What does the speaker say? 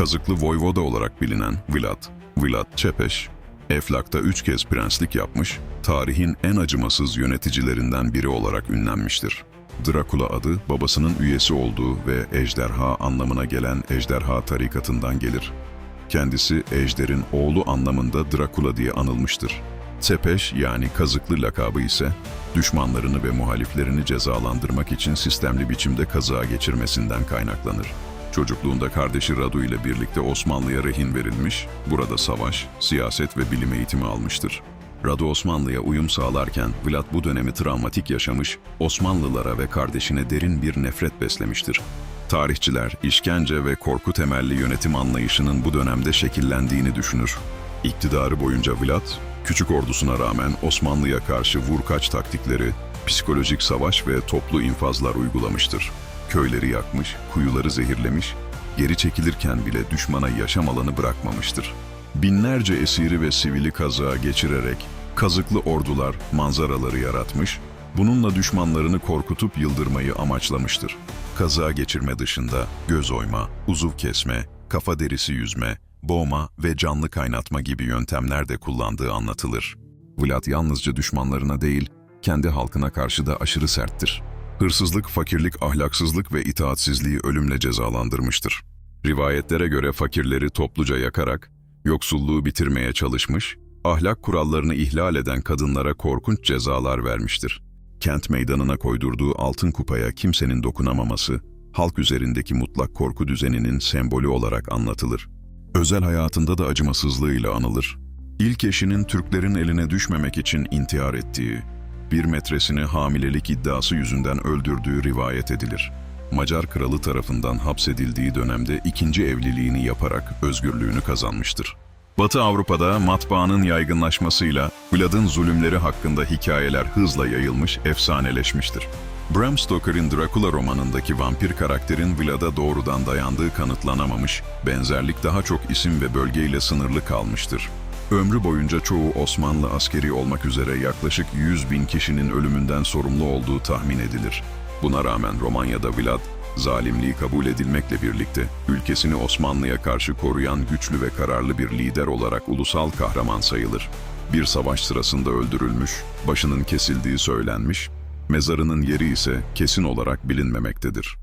Kazıklı Voyvoda olarak bilinen Vlad, Vlad Çepeş, Eflak'ta üç kez prenslik yapmış, tarihin en acımasız yöneticilerinden biri olarak ünlenmiştir. Drakula adı babasının üyesi olduğu ve ejderha anlamına gelen ejderha tarikatından gelir. Kendisi ejderin oğlu anlamında Drakula diye anılmıştır. Tepeş yani kazıklı lakabı ise düşmanlarını ve muhaliflerini cezalandırmak için sistemli biçimde kazığa geçirmesinden kaynaklanır. Çocukluğunda kardeşi Radu ile birlikte Osmanlı'ya rehin verilmiş, burada savaş, siyaset ve bilim eğitimi almıştır. Radu Osmanlı'ya uyum sağlarken Vlad bu dönemi travmatik yaşamış, Osmanlılara ve kardeşine derin bir nefret beslemiştir. Tarihçiler, işkence ve korku temelli yönetim anlayışının bu dönemde şekillendiğini düşünür. İktidarı boyunca Vlad, küçük ordusuna rağmen Osmanlı'ya karşı vurkaç taktikleri, psikolojik savaş ve toplu infazlar uygulamıştır. Köyleri yakmış, kuyuları zehirlemiş, geri çekilirken bile düşmana yaşam alanı bırakmamıştır. Binlerce esiri ve sivili kazağa geçirerek kazıklı ordular manzaraları yaratmış, bununla düşmanlarını korkutup yıldırmayı amaçlamıştır. Kaza geçirme dışında göz oyma, uzuv kesme, kafa derisi yüzme, boğma ve canlı kaynatma gibi yöntemler de kullandığı anlatılır. Vlad yalnızca düşmanlarına değil, kendi halkına karşı da aşırı serttir. Hırsızlık, fakirlik, ahlaksızlık ve itaatsizliği ölümle cezalandırmıştır. Rivayetlere göre fakirleri topluca yakarak yoksulluğu bitirmeye çalışmış, ahlak kurallarını ihlal eden kadınlara korkunç cezalar vermiştir. Kent meydanına koydurduğu altın kupaya kimsenin dokunamaması, halk üzerindeki mutlak korku düzeninin sembolü olarak anlatılır. Özel hayatında da acımasızlığıyla anılır. İlk eşinin Türklerin eline düşmemek için intihar ettiği, bir metresini hamilelik iddiası yüzünden öldürdüğü rivayet edilir. Macar kralı tarafından hapsedildiği dönemde ikinci evliliğini yaparak özgürlüğünü kazanmıştır. Batı Avrupa'da matbaanın yaygınlaşmasıyla Vlad'ın zulümleri hakkında hikayeler hızla yayılmış, efsaneleşmiştir. Bram Stoker'in Dracula romanındaki vampir karakterin Vlad'a doğrudan dayandığı kanıtlanamamış, benzerlik daha çok isim ve bölgeyle sınırlı kalmıştır. Ömrü boyunca çoğu Osmanlı askeri olmak üzere yaklaşık 100 bin kişinin ölümünden sorumlu olduğu tahmin edilir. Buna rağmen Romanya'da Vlad, zalimliği kabul edilmekle birlikte ülkesini Osmanlı'ya karşı koruyan güçlü ve kararlı bir lider olarak ulusal kahraman sayılır. Bir savaş sırasında öldürülmüş, başının kesildiği söylenmiş, mezarının yeri ise kesin olarak bilinmemektedir.